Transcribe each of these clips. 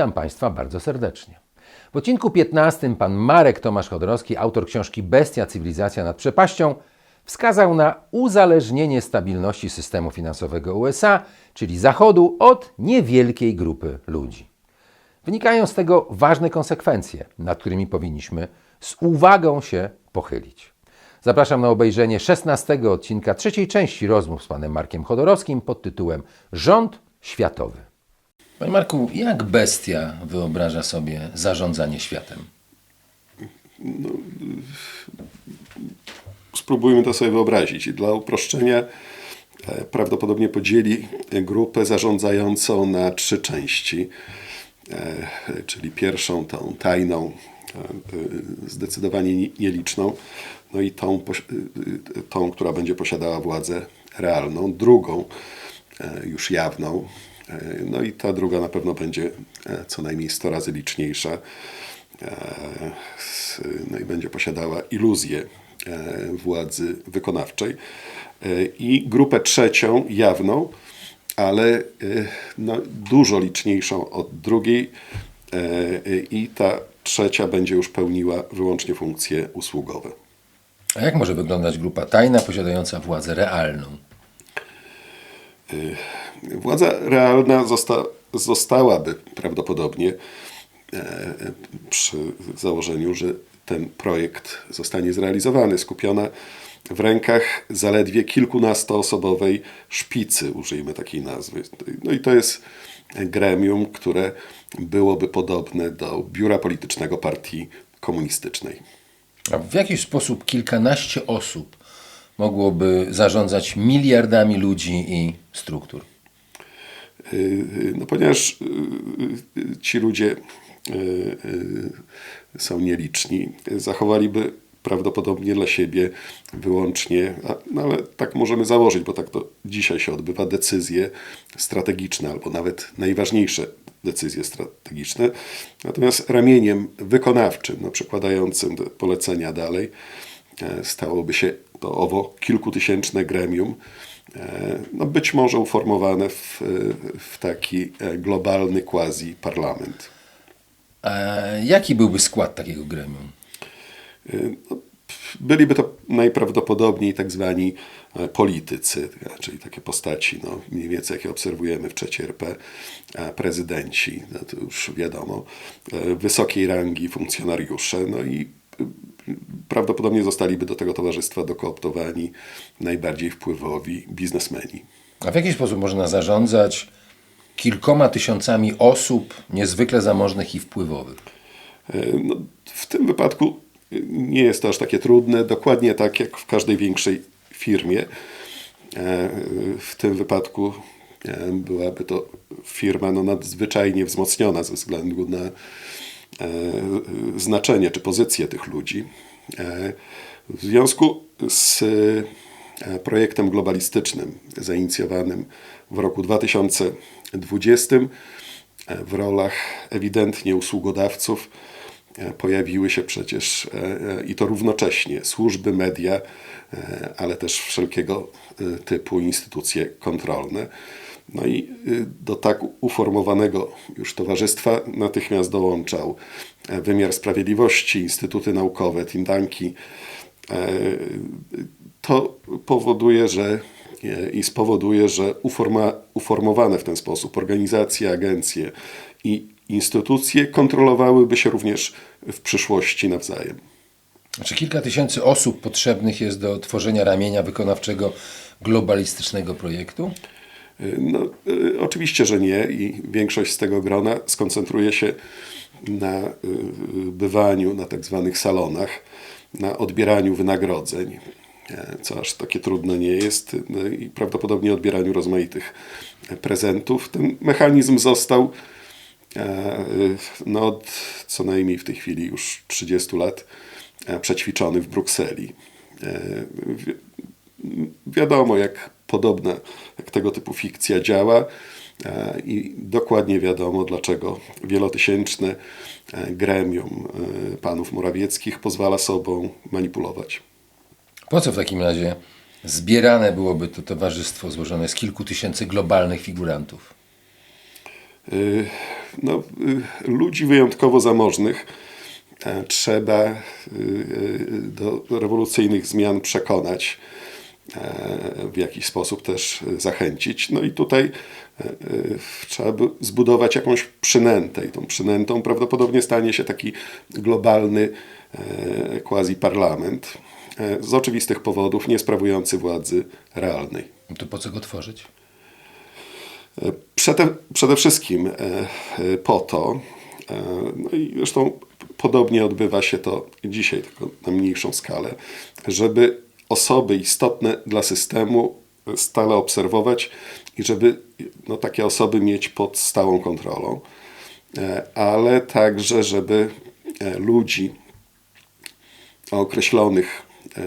Witam Państwa bardzo serdecznie. W odcinku 15 pan Marek Tomasz Chodorowski, autor książki Bestia Cywilizacja nad przepaścią, wskazał na uzależnienie stabilności systemu finansowego USA, czyli Zachodu, od niewielkiej grupy ludzi. Wynikają z tego ważne konsekwencje, nad którymi powinniśmy z uwagą się pochylić. Zapraszam na obejrzenie 16 odcinka trzeciej części rozmów z panem Markiem Chodorowskim pod tytułem Rząd Światowy. Panie Marku, jak bestia wyobraża sobie zarządzanie światem? Spróbujmy to sobie wyobrazić. Dla uproszczenia e, prawdopodobnie podzieli grupę zarządzającą na trzy części. E, Czyli pierwszą, tą tajną, e, zdecydowanie ni- nieliczną, no i tą, tą, która będzie posiadała władzę realną. Drugą, już jawną. No i ta druga na pewno będzie e, co najmniej 100 razy liczniejsza. E, No i będzie posiadała iluzję e, władzy wykonawczej. I grupę trzecią, jawną, ale no, dużo liczniejszą od drugiej. I ta trzecia będzie już pełniła wyłącznie funkcje usługowe. A jak może wyglądać grupa tajna posiadająca władzę realną? Władza realna zosta, zostałaby prawdopodobnie e, przy założeniu, że ten projekt zostanie zrealizowany, skupiona w rękach zaledwie kilkunastoosobowej szpicy, użyjmy takiej nazwy. No i to jest gremium, które byłoby podobne do biura politycznego partii komunistycznej. A w jaki sposób kilkanaście osób mogłoby zarządzać miliardami ludzi i struktur? Yy, No ponieważ yy, ci ludzie są nieliczni, zachowaliby prawdopodobnie dla siebie wyłącznie, no ale tak możemy założyć, bo tak to dzisiaj się odbywa, decyzje strategiczne albo nawet najważniejsze decyzje strategiczne. Natomiast ramieniem wykonawczym, no, przekładającym polecenia dalej, e, stałoby się to owo kilkutysięczne gremium, no być może uformowane w, e, w taki e, globalny quasi-parlament. A jaki byłby skład takiego gremium? No, Byliby to najprawdopodobniej tak zwani e, politycy, czyli takie postaci, no, mniej więcej jakie obserwujemy w trzeciej RP, prezydenci, no to już wiadomo, e, wysokiej rangi funkcjonariusze, no i e, prawdopodobnie zostaliby do tego towarzystwa dokooptowani najbardziej wpływowi biznesmeni. A w jaki sposób można zarządzać kilkoma tysiącami osób niezwykle zamożnych i wpływowych? E, No, w tym wypadku nie jest to aż takie trudne, dokładnie tak jak w każdej większej firmie. E, W tym wypadku e, byłaby to firma no, nadzwyczajnie wzmocniona ze względu na znaczenie czy pozycję tych ludzi. E, W związku z e, projektem globalistycznym zainicjowanym w roku 2020 e, w rolach ewidentnie usługodawców e, pojawiły się przecież e, e, i to równocześnie służby, media, e, ale też wszelkiego e, typu instytucje kontrolne. No i y, do tak uformowanego już towarzystwa natychmiast dołączał e, wymiar sprawiedliwości, instytuty naukowe, think tanki. E, To powoduje, że e, i spowoduje, że uforma, uformowane w ten sposób organizacje, agencje i instytucje kontrolowałyby się również w przyszłości nawzajem. Czy kilka tysięcy osób potrzebnych jest do tworzenia ramienia wykonawczego globalistycznego projektu? No, y, oczywiście, że nie i większość z tego grona skoncentruje się na y, bywaniu na tak zwanych salonach, na odbieraniu wynagrodzeń, e, co aż takie trudne nie jest no i prawdopodobnie odbieraniu rozmaitych prezentów. Ten mechanizm został e, no, od co najmniej w tej chwili już 30 lat e, przećwiczony w Brukseli. Wi- wiadomo, jak podobna, jak tego typu fikcja działa e, i dokładnie wiadomo, dlaczego wielotysięczne e, gremium e, panów Morawieckich pozwala sobą manipulować. Po co w takim razie zbierane byłoby to towarzystwo złożone z kilku tysięcy globalnych figurantów? no, ludzi wyjątkowo zamożnych trzeba do rewolucyjnych zmian przekonać, w jakiś sposób też zachęcić. No i tutaj e, e, trzeba by zbudować jakąś przynętę i tą przynętą prawdopodobnie stanie się taki globalny e, quasi-parlament e, z oczywistych powodów nie sprawujący władzy realnej. To po co go tworzyć? Przede, przede wszystkim e, e, po to, e, no i zresztą podobnie odbywa się to dzisiaj, tylko na mniejszą skalę, żeby osoby istotne dla systemu stale obserwować i żeby no, takie osoby mieć pod stałą kontrolą, e, ale także, żeby e, ludzi o określonych e,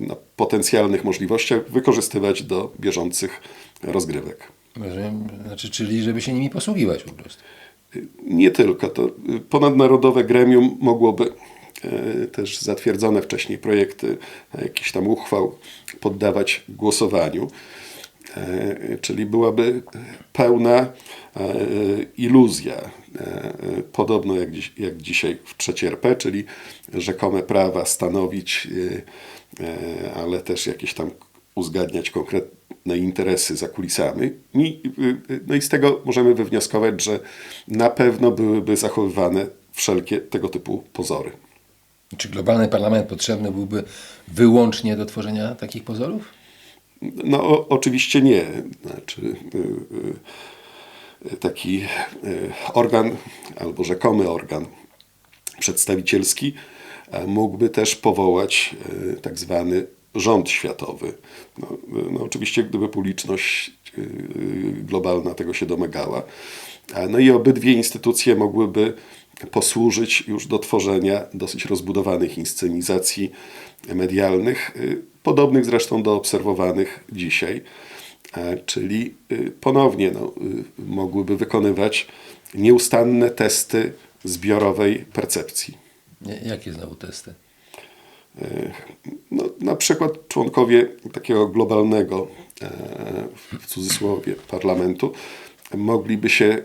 no, potencjalnych możliwościach wykorzystywać do bieżących rozgrywek. Znaczy, czyli żeby się nimi posługiwać po prostu. Nie tylko. To ponadnarodowe gremium mogłoby e, też zatwierdzone wcześniej projekty, e, jakiś tam uchwał poddawać głosowaniu. E, Czyli byłaby pełna e, iluzja, e, podobno jak, dziś, jak dzisiaj w trzeciej RP, czyli rzekome prawa stanowić, e, e, ale też jakieś tam uzgadniać konkretne interesy za kulisami. No i z tego możemy wywnioskować, że na pewno byłyby zachowywane wszelkie tego typu pozory. Czy globalny parlament potrzebny byłby wyłącznie do tworzenia takich pozorów? No o, oczywiście nie. Znaczy, y, y, taki y, organ albo rzekomy organ przedstawicielski e, mógłby też powołać tak zwany rząd światowy. No, no oczywiście gdyby publiczność globalna tego się domagała. A No i obydwie instytucje mogłyby posłużyć już do tworzenia dosyć rozbudowanych inscenizacji medialnych, y, podobnych zresztą do obserwowanych dzisiaj, E, czyli y, ponownie no, y, mogłyby wykonywać nieustanne testy zbiorowej percepcji. Jakie znowu testy? No, na przykład członkowie takiego globalnego, e, w cudzysłowie, parlamentu mogliby się y,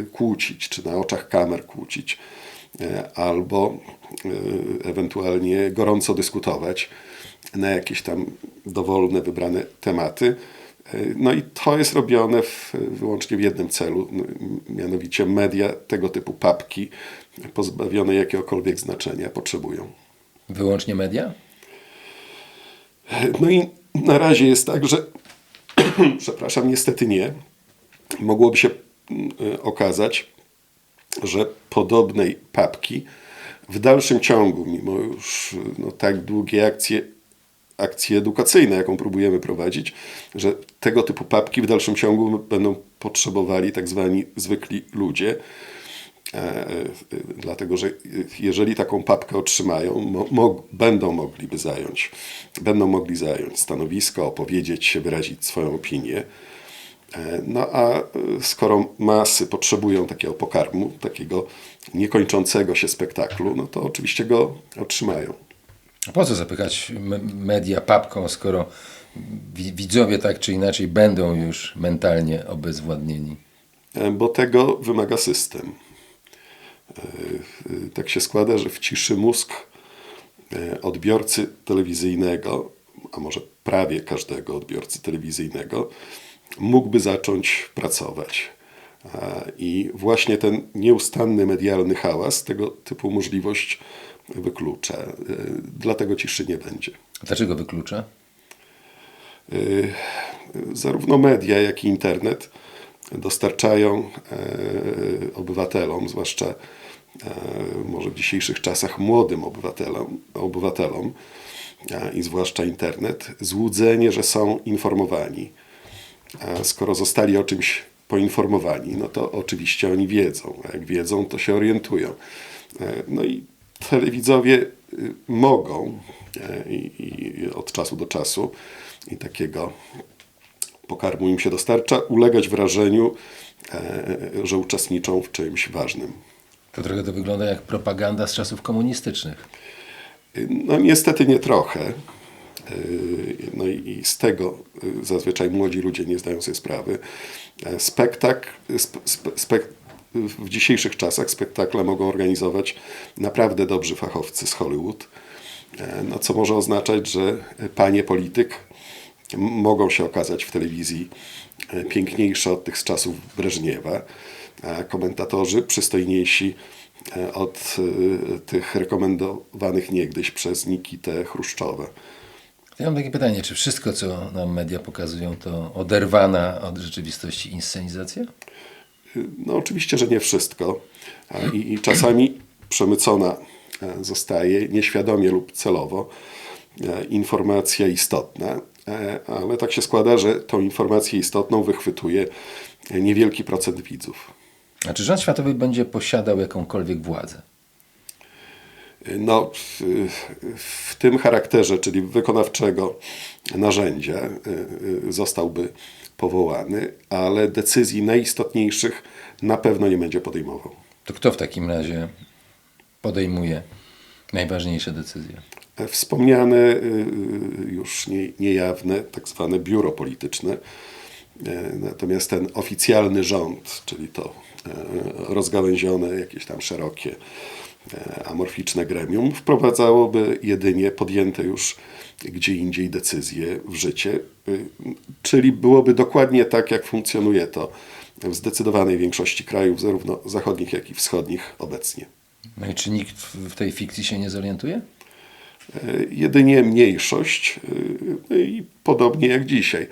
y, kłócić, czy na oczach kamer kłócić, e, albo y, ewentualnie gorąco dyskutować na jakieś tam dowolne, wybrane tematy. No i to jest robione w, wyłącznie w jednym celu, no, mianowicie media tego typu papki, pozbawione jakiegokolwiek znaczenia, potrzebują. Wyłącznie media? No i na razie jest tak, że przepraszam, niestety nie. Mogłoby się mm, okazać, że podobnej papki w dalszym ciągu, mimo już no, tak długie akcje, akcje edukacyjne, jaką próbujemy prowadzić, że tego typu papki w dalszym ciągu będą potrzebowali tak zwani zwykli ludzie. E, e, Dlatego, że jeżeli taką papkę otrzymają, mo, będą mogliby zająć, będą mogli zająć stanowisko, opowiedzieć się, wyrazić swoją opinię. E, No a e, skoro masy potrzebują takiego pokarmu, takiego niekończącego się spektaklu, no to oczywiście go otrzymają. A po co zapychać me- media papką, skoro wi- widzowie tak czy inaczej będą już mentalnie obezwładnieni? E, bo tego wymaga system. Tak się składa, że w ciszy mózg odbiorcy telewizyjnego, a może prawie każdego odbiorcy telewizyjnego, mógłby zacząć pracować. A, I właśnie ten nieustanny medialny hałas tego typu możliwość wyklucza. E, Dlatego ciszy nie będzie. Dlaczego wyklucza? Y, zarówno media, jak i internet dostarczają e, obywatelom, zwłaszcza e, może w dzisiejszych czasach młodym obywatelom, obywatelom i zwłaszcza internet, złudzenie, że są informowani. A skoro zostali o czymś poinformowani, no to oczywiście oni wiedzą, a jak wiedzą, to się orientują. E, No i telewidzowie y, mogą e, i, i od czasu do czasu i takiego pokarmu im się dostarcza, ulegać wrażeniu, e, że uczestniczą w czymś ważnym. To trochę to wygląda jak propaganda z czasów komunistycznych. No niestety nie trochę, No i z tego y, zazwyczaj młodzi ludzie nie zdają sobie sprawy. E, Spektakl, sp, sp, spek, w dzisiejszych czasach spektakle mogą organizować naprawdę dobrzy fachowcy z Hollywood, E, no, co może oznaczać, że panie polityk mogą się okazać w telewizji e, piękniejsze od tych z czasów Breżniewa, a komentatorzy przystojniejsi od e, tych rekomendowanych niegdyś przez Nikitę Chruszczowa. Ja mam takie pytanie, czy wszystko, co nam media pokazują, to oderwana od rzeczywistości inscenizacja? No oczywiście, że nie wszystko i, i czasami przemycona e, zostaje nieświadomie lub celowo e, informacja istotna, e, ale tak się składa, że tą informację istotną wychwytuje niewielki procent widzów. A czy rząd światowy będzie posiadał jakąkolwiek władzę? No, w, w tym charakterze, czyli wykonawczego narzędzia, y, y, zostałby powołany, ale decyzji najistotniejszych na pewno nie będzie podejmował. To kto w takim razie podejmuje najważniejsze decyzje? Wspomniane y, już nie, niejawne tak zwane biuro polityczne, E, natomiast ten oficjalny rząd, czyli to e, rozgałęzione, jakieś tam szerokie, e, amorficzne gremium, wprowadzałoby jedynie podjęte już gdzie indziej decyzje w życie, y, czyli byłoby dokładnie tak, jak funkcjonuje to w zdecydowanej większości krajów, zarówno zachodnich, jak i wschodnich obecnie. No i czy nikt w tej fikcji się nie zorientuje? E, jedynie mniejszość e, no i podobnie jak dzisiaj.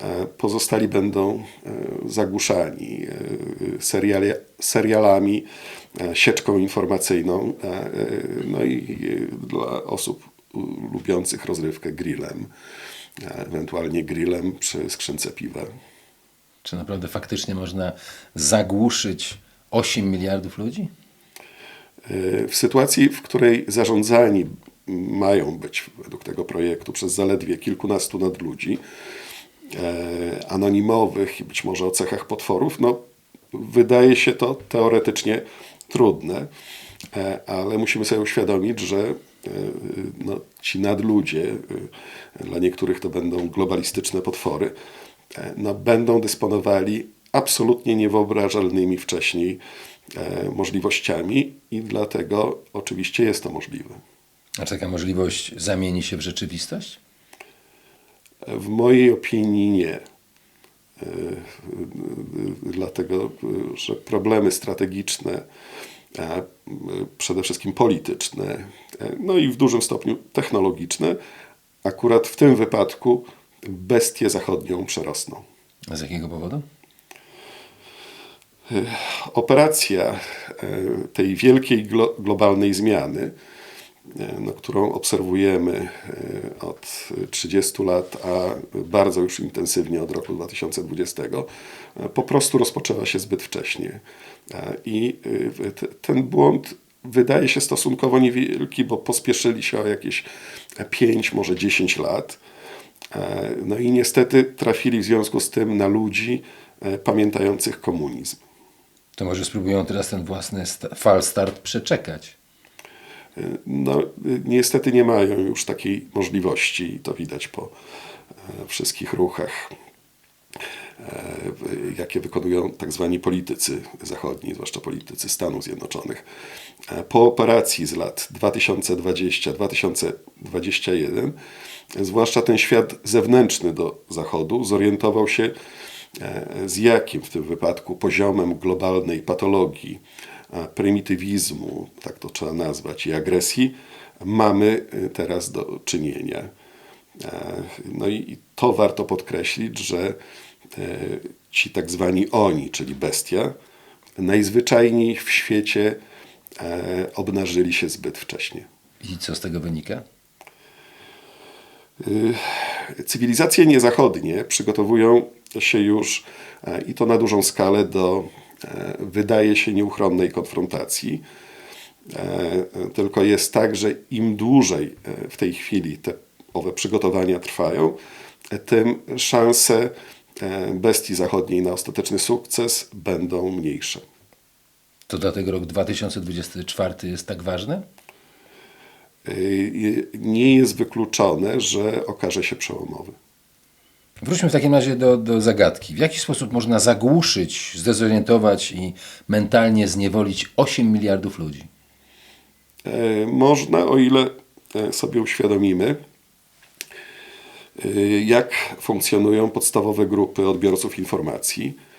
E, Pozostali będą e, zagłuszani e, seriali, serialami, sieczką informacyjną, no i dla osób lubiących rozrywkę grillem, ewentualnie grillem przy skrzynce piwa. Czy naprawdę faktycznie można zagłuszyć 8 miliardów ludzi? W sytuacji, w której zarządzani mają być według tego projektu przez zaledwie kilkunastu nadludzi, e, anonimowych i być może o cechach potworów, no wydaje się to teoretycznie trudne, e, ale musimy sobie uświadomić, że e, no, ci nadludzie, e, dla niektórych to będą globalistyczne potwory, e, no, będą dysponowali absolutnie niewyobrażalnymi wcześniej e, możliwościami i dlatego oczywiście jest to możliwe. A czy taka możliwość zamieni się w rzeczywistość? W mojej opinii nie. E, Dlatego, e, że problemy strategiczne, przede wszystkim polityczne, e, no i w dużym stopniu technologiczne, akurat w tym wypadku bestię zachodnią przerosną. A z jakiego powodu? operacja e, tej wielkiej glo, globalnej zmiany, e, no, którą obserwujemy e, od 30 lat, a bardzo już intensywnie od roku 2020, e, po prostu rozpoczęła się zbyt wcześnie. E, I e, ten błąd wydaje się stosunkowo niewielki, bo pospieszyli się o jakieś 5, może 10 lat. E, No i niestety trafili w związku z tym na ludzi e, pamiętających komunizm. To może spróbują teraz ten własny fal start przeczekać. No, niestety nie mają już takiej możliwości i to widać po e, wszystkich ruchach, e, jakie wykonują tak zwani politycy zachodni, zwłaszcza politycy Stanów Zjednoczonych. E, Po operacji z lat 2020-2021, zwłaszcza ten świat zewnętrzny do Zachodu zorientował się, z jakim w tym wypadku poziomem globalnej patologii, prymitywizmu, tak to trzeba nazwać, i agresji mamy e, teraz do czynienia. E, No i to warto podkreślić, że e, ci tak zwani oni, czyli bestia, najzwyczajniej w świecie e, obnażyli się zbyt wcześnie. I co z tego wynika? Cywilizacje niezachodnie przygotowują się już e, i to na dużą skalę do, e, wydaje się, nieuchronnej konfrontacji. E, Tylko jest tak, że im dłużej e, w tej chwili te owe przygotowania trwają, e, tym szanse e, bestii zachodniej na ostateczny sukces będą mniejsze. To dlatego rok 2024 jest tak ważny? nie jest wykluczone, że okaże się przełomowy. Wróćmy w takim razie do, do zagadki. W jaki sposób można zagłuszyć, zdezorientować i mentalnie zniewolić 8 miliardów ludzi? E, Można, o ile e, sobie uświadomimy, e, jak funkcjonują podstawowe grupy odbiorców informacji,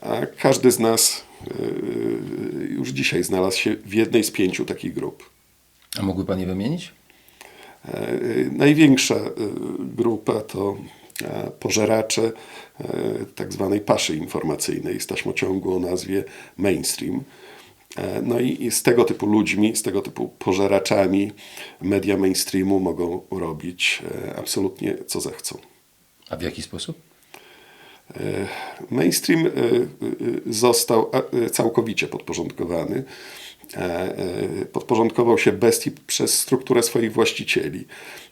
a każdy z nas już dzisiaj znalazł się w jednej z pięciu takich grup. A mógłby Pan je wymienić? Największa grupa to pożeracze e, tak zwanej paszy informacyjnej z taśmociągu o nazwie mainstream. E, No i z tego typu ludźmi, z tego typu pożeraczami media mainstreamu mogą robić e, absolutnie co zechcą. A w jaki sposób? E, Mainstream e, e, został e, całkowicie podporządkowany. E, e, Podporządkował się bestii przez strukturę swoich właścicieli.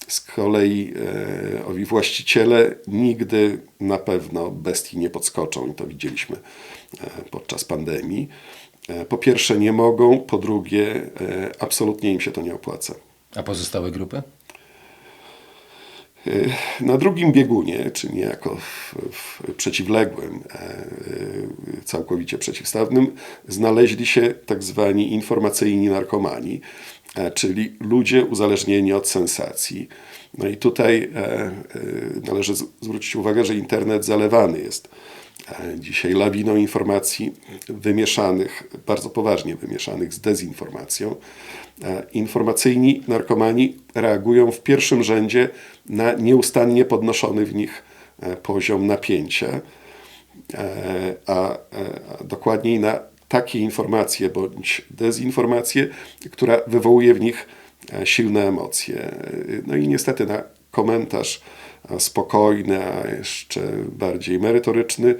Z kolei e, owi właściciele nigdy na pewno bestii nie podskoczą i to widzieliśmy podczas pandemii. Po pierwsze nie mogą, po drugie absolutnie im się to nie opłaca. A pozostałe grupy? Na drugim biegunie, czy niejako w, w przeciwległym, e, całkowicie przeciwstawnym, znaleźli się tak zwani informacyjni narkomani, e, czyli ludzie uzależnieni od sensacji. No i tutaj e, e, należy zwrócić uwagę, że internet zalewany jest e, dzisiaj lawiną informacji wymieszanych, bardzo poważnie wymieszanych z dezinformacją. E, Informacyjni narkomani reagują w pierwszym rzędzie na nieustannie podnoszony w nich e, poziom napięcia, e, a, dokładniej na takie informacje bądź dezinformacje, która wywołuje w nich silne emocje. No i niestety na komentarz spokojny, a jeszcze bardziej merytoryczny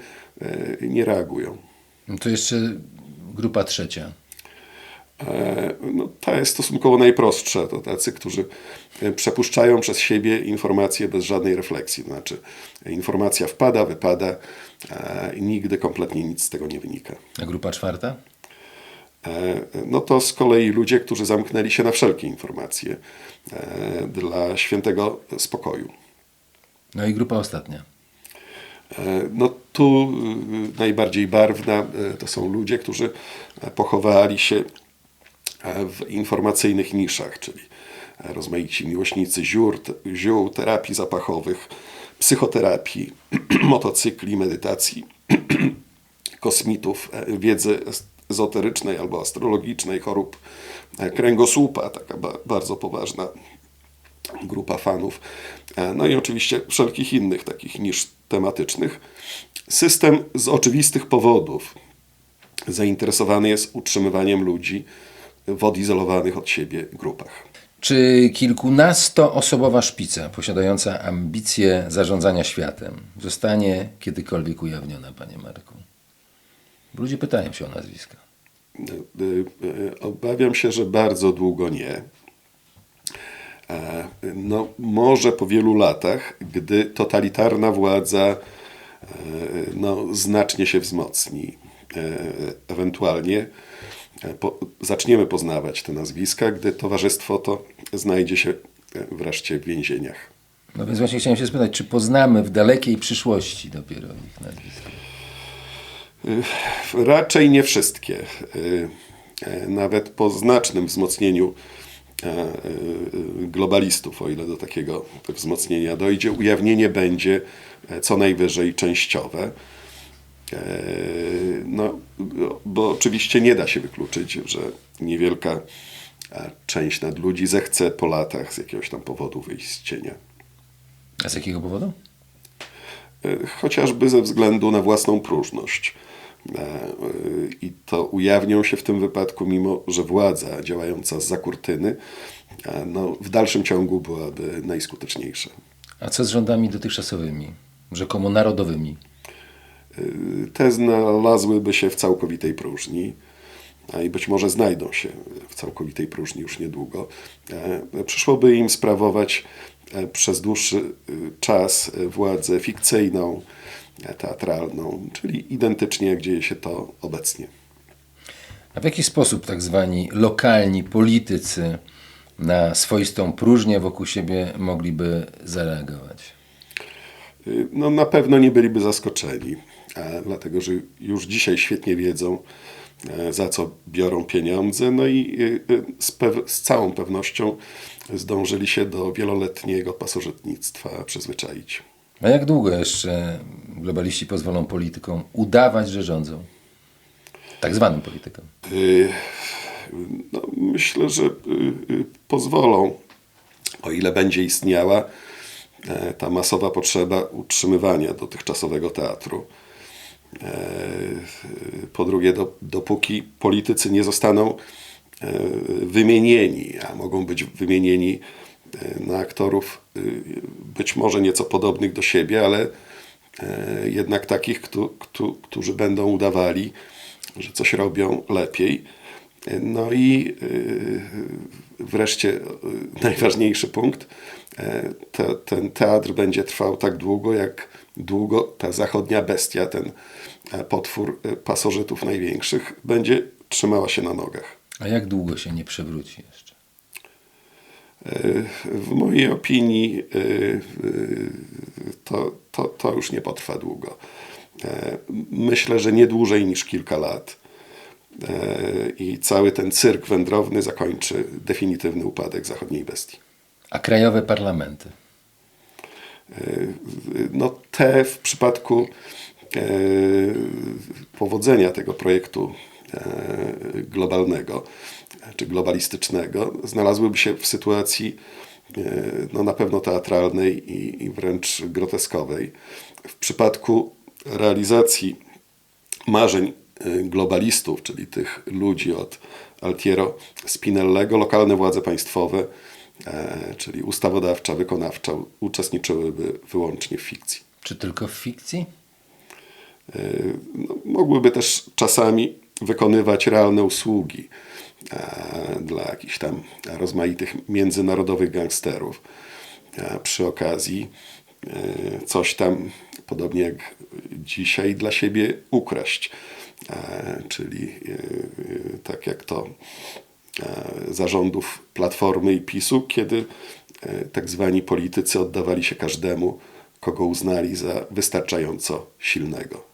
nie reagują. No to jeszcze grupa trzecia. E, No, ta jest stosunkowo najprostsza. To tacy, którzy e, przepuszczają przez siebie informacje bez żadnej refleksji. To znaczy, informacja wpada, wypada e, i nigdy kompletnie nic z tego nie wynika. A grupa czwarta? No to z kolei ludzie, którzy zamknęli się na wszelkie informacje dla świętego spokoju. No i grupa ostatnia. No tu y, najbardziej barwna to są ludzie, którzy pochowali się w informacyjnych niszach, czyli rozmaici miłośnicy ziół, t- ziół terapii zapachowych, psychoterapii, motocykli, medytacji, kosmitów, e, wiedzy ezoterycznej albo astrologicznej, chorób e, kręgosłupa, taka ba- bardzo poważna grupa fanów. E, No i oczywiście wszelkich innych takich niż tematycznych. System z oczywistych powodów zainteresowany jest utrzymywaniem ludzi w odizolowanych od siebie grupach. Czy kilkunastoosobowa szpica posiadająca ambicje zarządzania światem zostanie kiedykolwiek ujawniona, panie Marku? Ludzie pytają się o nazwiska. Y, y, Obawiam się, że bardzo długo nie. E, No, może po wielu latach, gdy totalitarna władza e, no, znacznie się wzmocni, e, ewentualnie e, po, zaczniemy poznawać te nazwiska, gdy towarzystwo to znajdzie się e, wreszcie w więzieniach. No więc właśnie chciałem się spytać, czy poznamy w dalekiej przyszłości dopiero ich nazwiska? Raczej nie wszystkie. E, Nawet po znacznym wzmocnieniu e, e, globalistów, o ile do takiego wzmocnienia dojdzie, ujawnienie będzie e, co najwyżej częściowe. E, No, bo oczywiście nie da się wykluczyć, że niewielka część nadludzi zechce po latach z jakiegoś tam powodu wyjść z cienia. A z jakiego powodu? E, chociażby ze względu na własną próżność. E, I to ujawnią się w tym wypadku, mimo że władza działająca z kurtyny no, w dalszym ciągu byłaby najskuteczniejsza. A co z rządami dotychczasowymi, rzekomo narodowymi? Te znalazłyby się w całkowitej próżni, a i być może znajdą się w całkowitej próżni już niedługo. E, Przyszłoby im sprawować e, przez dłuższy e, czas władzę fikcyjną, teatralną, czyli identycznie jak dzieje się to obecnie. A w jaki sposób tak zwani lokalni politycy na swoistą próżnię wokół siebie mogliby zareagować? No, na pewno nie byliby zaskoczeni, dlatego że już dzisiaj świetnie wiedzą, e, za co biorą pieniądze, no i y, z, z całą pewnością zdążyli się do wieloletniego pasożytnictwa przyzwyczaić. A jak długo jeszcze globaliści pozwolą politykom udawać, że rządzą? Tak zwanym politykom. No, myślę, że pozwolą, o ile będzie istniała e, ta masowa potrzeba utrzymywania dotychczasowego teatru. E, Po drugie, do, dopóki politycy nie zostaną e, wymienieni, a mogą być wymienieni e, na aktorów być może nieco podobnych do siebie, ale jednak takich, któ- któ- którzy będą udawali, że coś robią lepiej. No i wreszcie najważniejszy punkt. Te, ten teatr będzie trwał tak długo, jak długo ta zachodnia bestia, ten e, potwór e, pasożytów największych, będzie trzymała się na nogach. A jak długo się nie przewróci jeszcze? W mojej opinii to, to, to już nie potrwa długo. E, Myślę, że nie dłużej niż kilka lat. E, I cały ten cyrk wędrowny zakończy definitywny upadek zachodniej bestii. A krajowe parlamenty? No te w przypadku e, powodzenia tego projektu e, globalnego czy globalistycznego znalazłyby się w sytuacji no na pewno teatralnej i, i wręcz groteskowej. W przypadku realizacji marzeń globalistów, czyli tych ludzi od Altiero Spinellego, lokalne władze państwowe, czyli ustawodawcza, wykonawcza, uczestniczyłyby wyłącznie w fikcji. Czy tylko w fikcji? No, mogłyby też czasami wykonywać realne usługi e, dla jakichś tam rozmaitych międzynarodowych gangsterów. E, przy okazji e, coś tam, podobnie jak dzisiaj, dla siebie ukraść. E, czyli e, e, tak jak to e, zarządów Platformy i PiSu, kiedy e, tak zwani politycy oddawali się każdemu, kogo uznali za wystarczająco silnego.